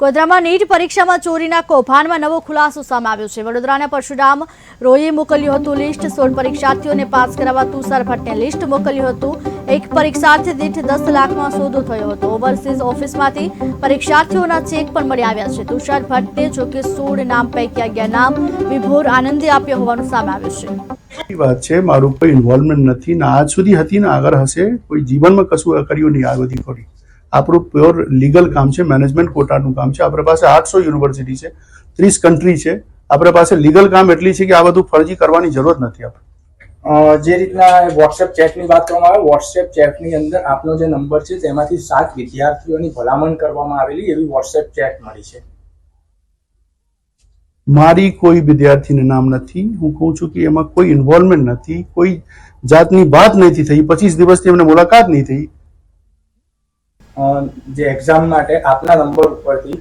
ગોધરામાં NEET પરીક્ષામાં ચોરીના કૌભાંડમાં નવો ખુલાસો સામે આવ્યો છે. વડોદરાના પરશુરામ રોયે મોકલ્યું હતું લિસ્ટ. સોળ પરીક્ષાર્થીઓને પાસ કરાવવા તુષાર ભટ્ટને લિસ્ટ મોકલ્યું હતું. એક પરીક્ષાર્થી દીઠ દસ લાખમાં સોદો થયો હતો. ઓવરસીઝ ઓફિસમાંથી પરીક્ષાર્થીઓના ચેક પણ મળી આવ્યા છે. તુષાર ભટ્ટે જોકે સોળ નામ પૈકી અગિયાર નામ વિભોર આનંદે આપ્યો હોવાનું સામે આવ્યું છે. વાત છે. મારું કોઈ ઇન્વોલ્વમેન્ટ નથી ને આજ સુધી હતી ને આગળ હશે. કોઈ જીવનમાં કશું કર્યું નહીં આ બધી કરી આપણું પ્યોર લીગલ કામ છે મેનેજમેન્ટ કોટાનું કામ છે. આપણી પાસે આઠસો યુનિવર્સિટી છે ત્રીસ કન્ટ્રી છે. આપણી પાસે લીગલ કામ એટલી છે કે આ બધું ફરજી કરવાની જરૂર નથી આપણે. જે રીતના વોટ્સએપ ચેટની વાત કરવામાં આવે વોટ્સએપ ચેટની અંદર આપનો જે નંબર છે તેમાંથી સાત વિદ્યાર્થીઓની ભલામણ કરવામાં આવેલી એવી વોટ્સએપ ચેટ મળી છે. મારી કોઈ વિદ્યાર્થીને નામ નથી. હું કહું છું કે એમાં કોઈ ઇન્વોલ્વમેન્ટ નથી. કોઈ જાતની વાત નથી થઈ. પચીસ દિવસથી એમને મુલાકાત નહીં થઈ. જે એક્ઝામ માટે આપના નંબર ઉપરથી